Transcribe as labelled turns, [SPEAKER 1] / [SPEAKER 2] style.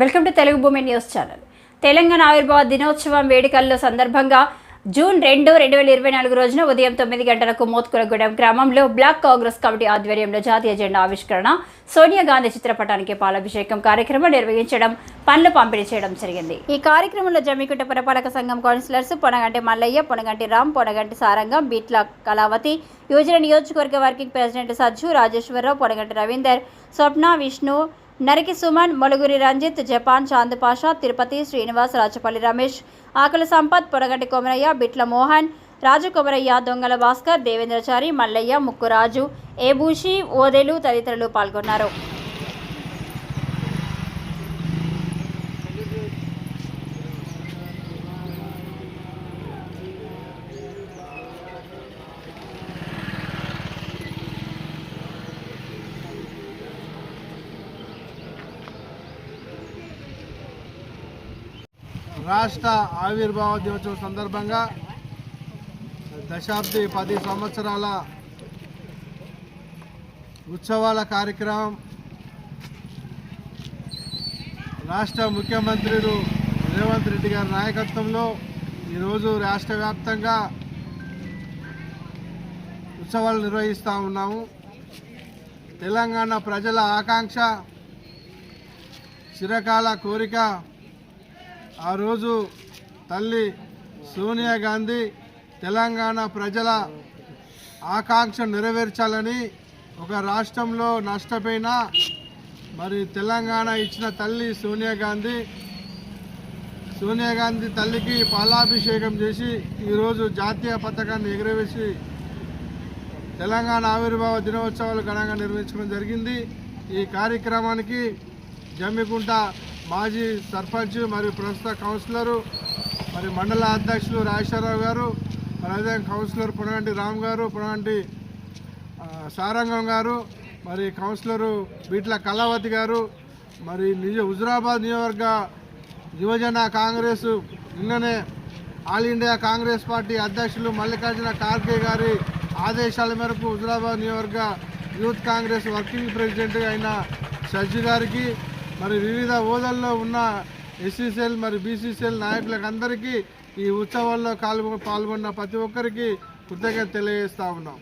[SPEAKER 1] Welcome to Telugu భూమి news channel. Telangana ఆవిర్భావ దినోత్సవం వేడుకల్లో సందర్భంగా జూన్ రెండు రెండు వేల ఇరవై నాలుగు రోజున ఉదయం తొమ్మిది గంటలకు మోత్కులగూడెం గ్రామంలో బ్లాక్ కాంగ్రెస్ కమిటీ ఆధ్వర్యంలో జాతీయ జెండా ఆవిష్కరణ సోనియా గాంధీ చిత్రపటానికి పాలాభిషేకం కార్యక్రమం నిర్వహించడం పనులు పంపిణీ చేయడం జరిగింది. ఈ కార్యక్రమంలో జమ్మికుంట పురపాలక సంఘం కౌన్సిలర్స్ పొనగంటి మల్లయ్య పొనగంటి రామ్ పొనగంటి సారంగం బీట్ల కళావతి యువజన నియోజకవర్గ working president Sajju Rajeshwararao Ponaganti Ravinder Swapna Vishnu Nariki Suman Moluguri Ranjith Japan Chandupasha Tirupati Srinivas Rachapalli Ramesh Akali Sampath Podaganti Komaraiah Bitla Mohan Rajakumaraiah దొంగల భాస్కర్ దేవేంద్రచారి మల్లయ్య ముక్కురాజు ఏబూషి ఓదెలు తదితరులు పాల్గొన్నారు.
[SPEAKER 2] రాష్ట్ర ఆవిర్భావ దినోత్సవం సందర్భంగా దశాబ్ది పది సంవత్సరాల ఉత్సవాల కార్యక్రమం రాష్ట్ర ముఖ్యమంత్రులు రేవంత్ రెడ్డి గారి నాయకత్వంలో ఈరోజు రాష్ట్ర వ్యాప్తంగా ఉత్సవాలు నిర్వహిస్తూ ఉన్నాము. తెలంగాణ ప్రజల ఆకాంక్ష చిరకాల కోరిక ఆ రోజు తల్లి సోనియా గాంధీ తెలంగాణ ప్రజల ఆకాంక్ష నెరవేర్చాలని ఒక రాష్ట్రంలో నష్టపోయిన మరి తెలంగాణ ఇచ్చిన తల్లి సోనియా గాంధీ సోనియా గాంధీ తల్లికి పాలాభిషేకం చేసి ఈరోజు జాతీయ పథకాన్ని ఎగురవేసి తెలంగాణ ఆవిర్భావ దినోత్సవాలు ఘనంగా నిర్వహించడం జరిగింది. ఈ కార్యక్రమానికి జమ్మికుంట మాజీ సర్పంచ్ మరియు ప్రస్తుత కౌన్సిలరు మరి మండల అధ్యక్షులు రాజేశ్వరరావు గారు మరి అదే కౌన్సిలర్ పునగంటి రామ్ గారు పునగంటి సారంగం గారు మరి కౌన్సిలరు బీట్ల కళావతి గారు మరి నిజ హుజురాబాద్ నియోజకవర్గ యువజన కాంగ్రెస్ నిన్ననే ఆల్ ఇండియా కాంగ్రెస్ పార్టీ అధ్యక్షులు మల్లికార్జున ఖార్గే గారి ఆదేశాల మేరకు హుజురాబాద్ నియోజకవర్గ యూత్ కాంగ్రెస్ వర్కింగ్ ప్రెసిడెంట్ అయిన సజ్జు గారికి మరి వివిధ హోదాల్లో ఉన్న ఎస్సీసీఎల్ మరి బీసీసీఎల్ నాయకులకు అందరికీ ఈ ఉత్సవాల్లో పాల్గొ పాల్గొన్న ప్రతి ఒక్కరికి కృతజ్ఞత తెలియజేస్తా ఉన్నాం.